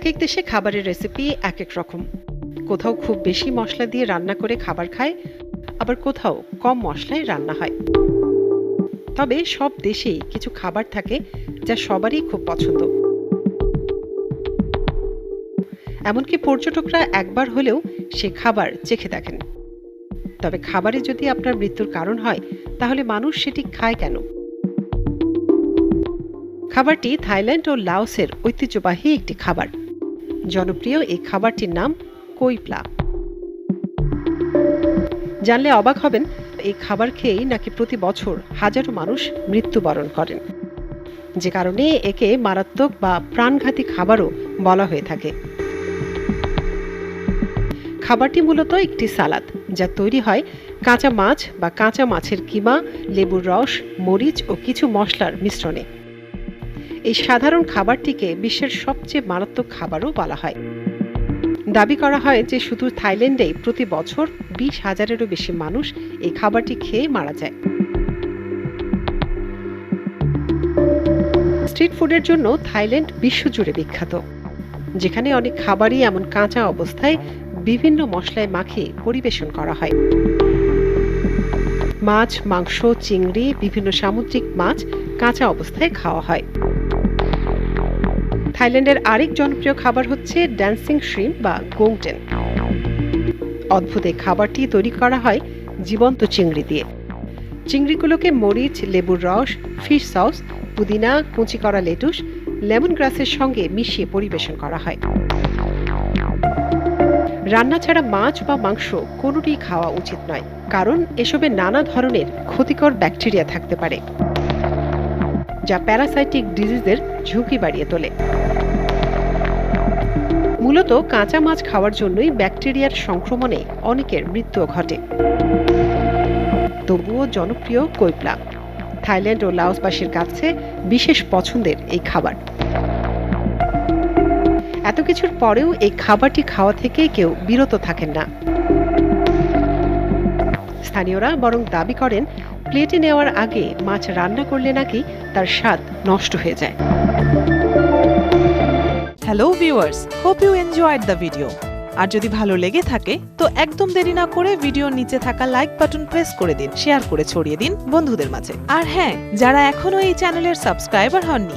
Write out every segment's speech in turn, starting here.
এক এক দেশে খাবারের রেসিপি এক এক রকম। কোথাও খুব বেশি মশলা দিয়ে রান্না করে খাবার খায়, আবার কোথাও কম মশলায় রান্না হয়। তবে সব দেশেই কিছু খাবার থাকে যা সবারই খুব পছন্দ। এমনকি পর্যটকরা একবার হলেও সে খাবার চেখে দেখেন। তবে খাবারে যদি আপনার মৃত্যুর কারণ হয়, তাহলে মানুষ সেটি খায় কেন? খাবারটি থাইল্যান্ড ও লাওসের ঐতিহ্যবাহী একটি খাবার। জনপ্রিয় এই খাবারটির নাম কৈপ্লা। জানলে অবাক হবেন, এই খাবার খেয়েই নাকি প্রতি বছর হাজারো মানুষ মৃত্যুবরণ করেন। যে কারণে একে মারাত্মক বা প্রাণঘাতী খাবারও বলা হয়ে থাকে। খাবারটি মূলত একটি সালাদ, যা তৈরি হয় কাঁচা মাছ বা কাঁচা মাছের কিমা, লেবুর রস, মরিচ ও কিছু মশলার মিশ্রণে। এই সাধারণ খাবারটিকে বিশ্বের সবচেয়ে মারাত্মক খাবারও বলা হয়। দাবি করা হয় যে শুধু থাইল্যান্ডেই প্রতি বছর বিশ হাজারেরও বেশি মানুষ এই খাবারটি খেয়ে মারা যায়। স্ট্রিট ফুডের জন্য থাইল্যান্ড বিশ্বজুড়ে বিখ্যাত। যেখানে অনেক খাবারই এমন কাঁচা অবস্থায় বিভিন্ন মশলায় মাখিয়ে পরিবেশন করা হয়। মাছ, মাংস, চিংড়ি, বিভিন্ন সামুদ্রিক মাছ কাঁচা অবস্থায় খাওয়া হয়। থাইল্যান্ডের আরেক জনপ্রিয় খাবার হচ্ছে ড্যান্সিং শ্রিম বা গোংটেন অদ্ভুত এই খাবারটি তৈরি করা হয় জীবন্ত চিংড়ি দিয়ে। চিংড়িগুলোকে মরিচ, লেবুর রস ফিশ সস পুদিনা, কুচি করা লেটুস লেমন গ্রাসের সঙ্গে মিশিয়ে পরিবেশন করা হয়। রান্না ছাড়া মাছ বা মাংস কোনোটি খাওয়া উচিত নয়, কারণ এসবে নানা ধরনের ক্ষতিকর ব্যাকটেরিয়া থাকতে পারে। যা প্যারাসাইটিক ডিজিজের ঝুঁকি বাড়িয়ে তোলে। মূলত কাঁচা মাছ খাওয়ার জন্যই ব্যাকটেরিয়ার সংক্রমণে অনেকের মৃত্যুও ঘটে। তবুও জনপ্রিয় কৈপলা থাইল্যান্ড ও লাওসবাসীর কাছে বিশেষ পছন্দের এই খাবার। এত কিছুর পরেও এই খাবারটি খাওয়া থেকে কেউ বিরত থাকেন না। স্থানীয়রা বরং দাবি করেন প্লেটে নেওয়ার আগে মাছ রান্না করলে নাকি তার স্বাদ নষ্ট হয়ে যায়। Hello viewers hope you enjoyed the video আর যদি ভালো লেগে থাকে, তো একদম দেরি না করে ভিডিওর নিচে থাকা লাইক বাটন প্রেস করে দিন শেয়ার করে ছড়িয়ে দিন বন্ধুদের মাঝে। আর হ্যাঁ যারা এখনও এই চ্যানেলের সাবস্ক্রাইবার হননি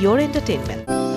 your entertainment.